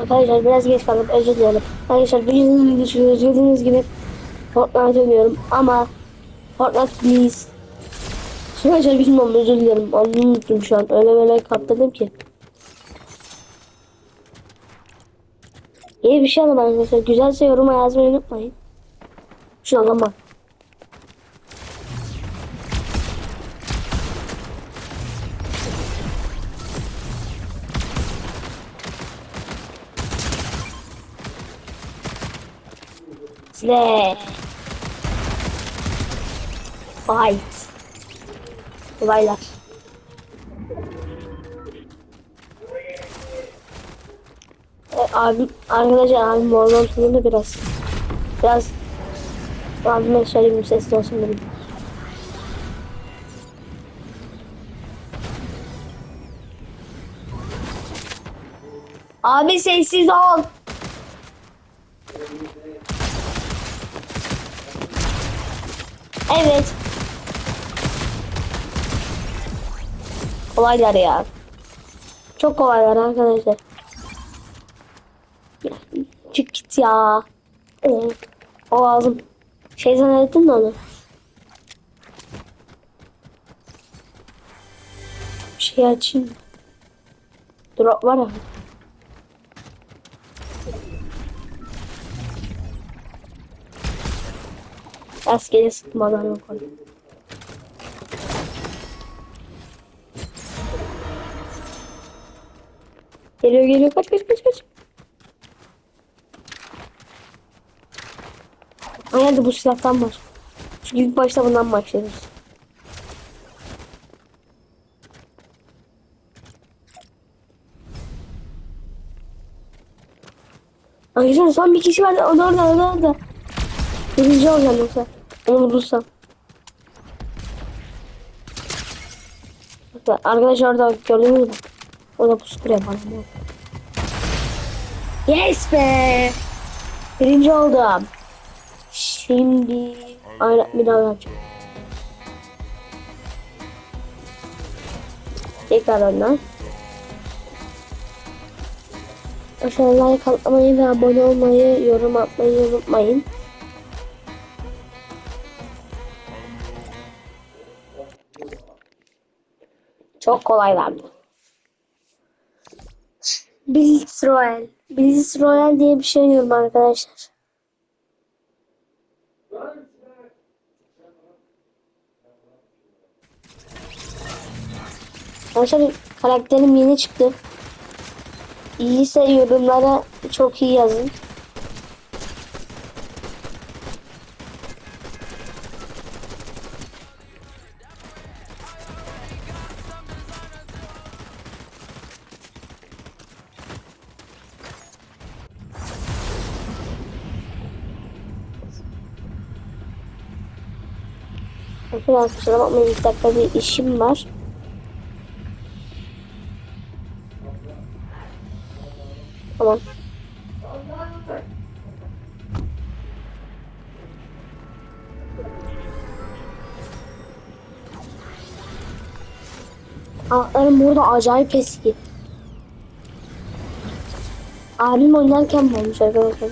Arkadaşlar biraz geç kaldım özür dilerim. Arkadaşlar bildiğiniz düşünüyoruz. Gördüğünüz gibi Fortnite oynuyorum ama Fortnite please. Arkadaşlar bilmiyorum özür dilerim. Anını unuttum şu an. Öyle böyle kaptırdım ki. İyi bir şey alın arkadaşlar. Güzelse yoruma yazmayı unutmayın. Şuna lan Size. Fight. Olaylar. E, abim, arkadaşlar abim oradan sonra biraz biraz abime söyleyeyim sesli olsun benim. Abi sessiz ol. Evet. Kolaylar ya. Çok kolaylar arkadaşlar. Ya, çık git ya. Ee, o lazım. Şey zannettin mi onu? Bir şey açayım. Drop var ama. Rastgele sıkmadan yok onu. Geliyor geliyor kaç kaç kaç kaç. Aynen bu silahtan var. Çünkü ilk başta bundan başlıyoruz. Arkadaşlar son bir kişi var. O da orada, o da orada. Birinci olacağım yoksa. Onu bulursam. Arkadaşlar orada gördünüz mü? Orada kuruyor bana. Yes be! Birinci oldum. Şimdi aynen bir daha yapacağım. Tekrar önden. Aşağıya like atmayı ve abone olmayı, yorum atmayı unutmayın. Çok kolaylardı. Blitz Royal. Blitz Royal diye bir şey diyorum arkadaşlar. Arkadaşlar karakterim yeni çıktı. İyiyse yorumlara çok iyi yazın. Arkadaşlar kusura bakmayın bir dakika bir işim var. Tamam. Ayaklarım burada acayip eski. Abim oynarken mi olmuş arkadaşlar?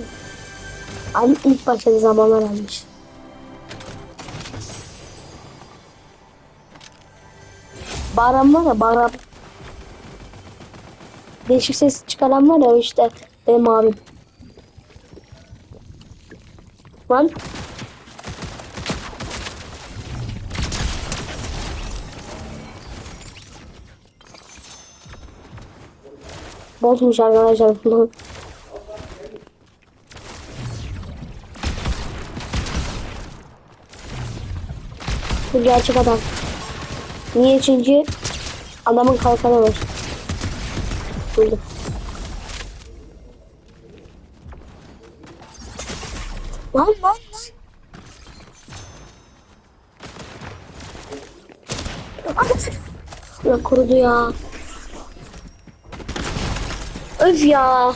Abim ilk başladığı zamanlar almış. Baran var ya Baran. Değişik ses çıkaran var ya işte benim abim. Lan. Bozmuş arkadaşlar bunu. Bu gerçek adam. Niye? Çünkü adamın kalkanı var. Buldum. Lan lan lan. Ya kurudu ya. Öf ya.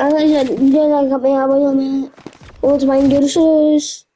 Arkadaşlar videoya like abone olmayı unutmayın. Görüşürüz.